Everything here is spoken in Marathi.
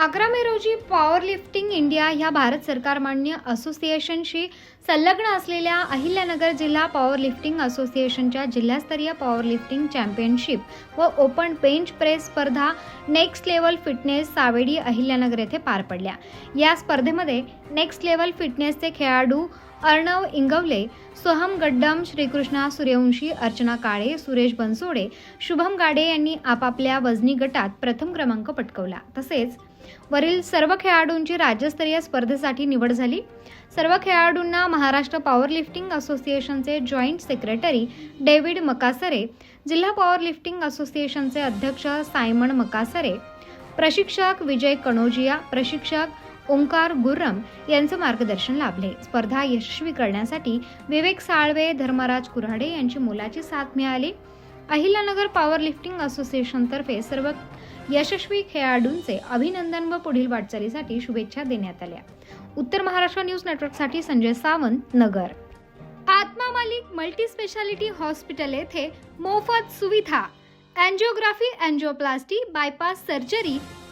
अकरा मे रोजी पॉवर लिफ्टिंग इंडिया ह्या भारत सरकारमान्य असोसिएशनशी संलग्न असलेल्या अहिल्यानगर जिल्हा पॉवर लिफ्टिंग असोसिएशनच्या जिल्हास्तरीय पॉवर लिफ्टिंग चॅम्पियनशिप व ओपन बेंच प्रेस स्पर्धा next level fitness Savedi Ahilyanagar येथे पार पडल्या. या स्पर्धेमध्ये नेक्स्ट लेवल फिटनेसचे खेळाडू अर्णव इंगवले सोहम गड्डम श्रीकृष्णा सूर्यवंशी अर्चना काळे सुरेश बनसोडे शुभम गाडे यांनी आपापल्या वजनी गटात प्रथम क्रमांक पटकवला. तसेच वरील सर्व खेळाडूंची राज्यस्तरीय स्पर्धेसाठी निवड झाली. सर्व खेळाडूंना महाराष्ट्र पॉवर लिफ्टिंग असोसिएशनचे जॉईंट सेक्रेटरी डेव्हिड मकासरे जिल्हा पॉवर लिफ्टिंग असोसिएशनचे अध्यक्ष सायमन मकासरे प्रशिक्षक विजय कणोजिया प्रशिक्षक ओंकार गुर्रम यांचं मार्गदर्शन लाभले. स्पर्धा यशस्वी करण्यासाठी विवेक साळवे धर्मराज कुऱ्हाडे यांची मोलाची साथ मिळाली. अहिल्यानगर पॉवर लिफ्टिंग असोसिएशनतर्फे सर्व यशस्वी खेळाडूंचे अभिनंदन व पुढील वाटचालीसाठी शुभेच्छा देण्यात आल्या. उत्तर महाराष्ट्र न्यूज नेटवर्कसाठी Sanjay Sawant Nagar. Atma Malik multi speciality hospital येथे मोफत सुविधा. Angiography angioplasty bypass surgery